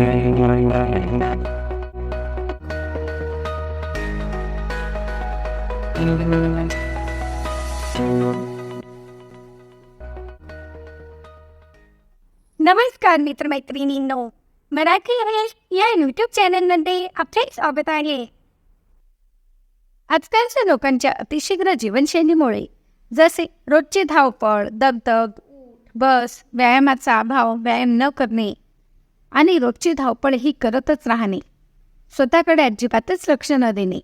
नमस्कार मित्रमैत्रिणींनो मराठी इंग्लिश या यूट्यूब चॅनलमध्ये आपले स्वागत आहे. आजकालच्या लोकांच्या अतिशीघ्र जीवनशैलीमुळे जसे रोजची धावपळ दगदग बस व्यायामाचा अभाव व्यायाम न करणे आणि रोजची धावपळ ही करतच राहणे. स्वतःकडे अजिबातच लक्ष न देणे.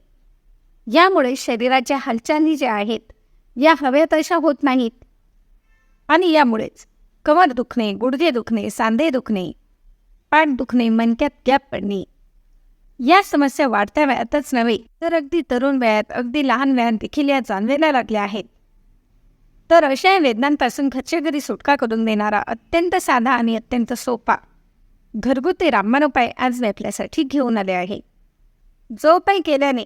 यामुळे शरीराच्या हालचाली ज्या आहेत या हव्या तशा होत नाहीत. आणि यामुळेच कमर दुखणे गुडघे दुखणे सांधे दुखणे पाठ दुखणे मनक्यात गॅप पडणे. या समस्या वाढत्या वयातच नव्हे तर अगदी तरुण वयात अगदी लहान वयात देखील या जाणवायला लागल्या आहेत. तर अशा वेदनांपासून घरच्या घरी सुटका करून देणारा अत्यंत साधा आणि अत्यंत सोपा घरगुती रामबाण उपाय आज मी आपल्यासाठी घेऊन आले आहे. जो उपाय केल्याने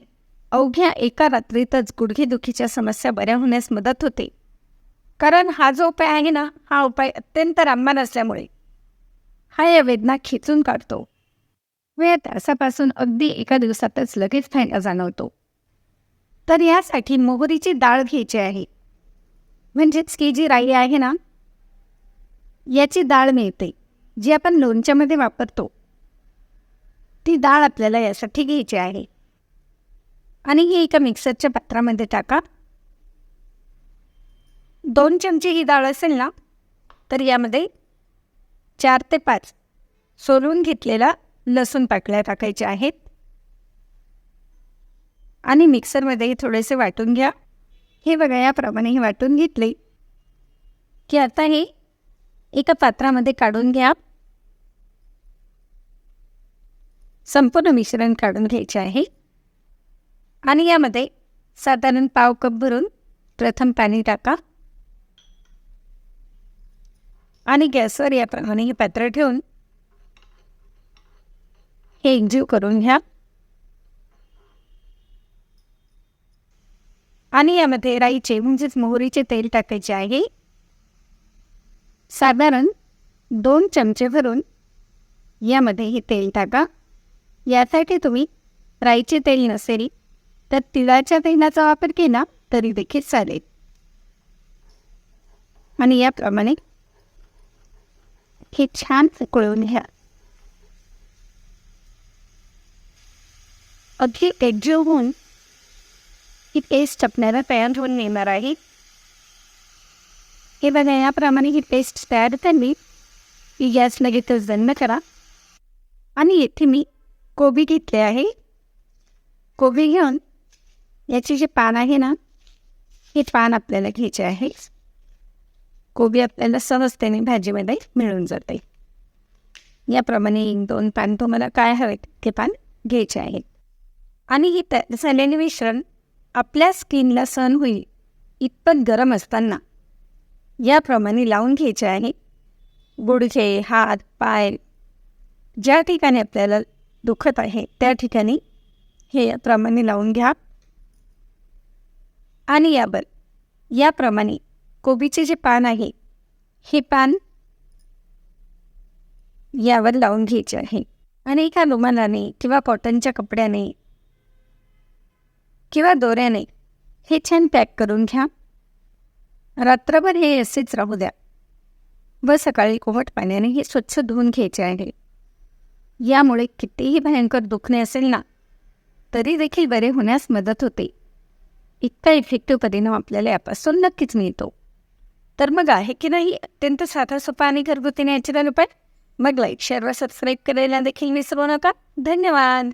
अवघ्या एका रात्रीतच गुडघेदुखीच्या समस्या बऱ्या होण्यास मदत होते. कारण हा जो उपाय आहे ना हा उपाय अत्यंत रामबाण असल्यामुळे हा या वेदना खेचून काढतो. वेळ तासापासून अगदी एका दिवसातच लगेच फायदा जाणवतो. तर यासाठी मोहरीची डाळ घ्यायची आहे. म्हणजेच की जी राई आहे ना याची डाळ मिळते. जी आपण लोणच्यामध्ये वापरतो ती डाळ आपल्याला यासाठी घ्यायची आहे. आणि ही एका मिक्सरच्या पात्रामध्ये टाका. दोन चमचे ही डाळ असेल ना तर यामध्ये चार ते पाच सोलून घेतलेला लसूण पाकळ्या टाकायच्या आहेत. आणि मिक्सरमध्ये थोडेसे वाटून घ्या. हे बघा याप्रमाणे हे वाटून घेतले. की आता हे एका पात्रामध्ये काढून घ्या. संपूर्ण मिश्रण काढून घ्यायचे आहे. आणि यामध्ये साधारण पाव कप भरून प्रथम पाणी टाका. आणि गॅसवर याप्रमाणे हे पात्र ठेवून हे एकजीव करून घ्या. आणि यामध्ये राईचे म्हणजेच मोहरीचे तेल टाकायचे आहे. साधारण दोन चमचे भरून यामध्ये हे तेल टाका. यासाठी तुम्ही राईचे तेल नसेल तर तिळाच्या तेलाचा वापर केला तरी देखील चालेल. आणि याप्रमाणे हे छान उकळून घ्या. अगदी एकजीव होऊन ही पेस्ट आपल्याला तयार होऊन येणार आहे. हे बघा याप्रमाणे ही पेस्ट तयार झाली. की गॅस लगेचच बंद करा. आणि येथे मी कोबी घेतले आहे. कोबी घेऊन याची जे पान आहे ना हे पान आपल्याला घ्यायचे आहे. कोबी आपल्याला सहजतेने भाजीमध्ये मिळून जाते. याप्रमाणे एक दोन पान तुम्हाला काय हवेत ते पान घ्यायचे आहेत आणि ही तयार झालेले मिश्रण आपल्या स्किनला सहन होईल इतपत गरम असताना. याप्रमाणे लावून घ्यायचे आहे. गुडघे हात पाय ज्या ठिकाणी आपल्याला दुखत आहे. त्या ठिकाणी हे याप्रमाणे लावून घ्या. आणि यावर याप्रमाणे कोबीचे जे पान आहे हे पान यावर लावून घ्यायचे आहे. आणि एका रुमालाने किंवा कॉटनच्या कपड्याने किंवा दोऱ्याने हे छान पॅक करून घ्या. रात्रभर हे असेच राहू द्या. व सकाळी कोमट पाण्याने हे स्वच्छ धुवून घ्यायचे आहे. यामुळे कितीही भयंकर दुखणे असेल ना तरी देखील बरे होण्यास मदत होते. इतका इफेक्टिव्ह परिणाम आपल्याला यापासून नक्कीच मिळतो. तर मग आहे की नाही अत्यंत साधा सोपा आणि घरगुती नॅचरल उपाय? मग लाईक शेअर व सबस्क्राईब करायला देखील विसरू नका. धन्यवाद!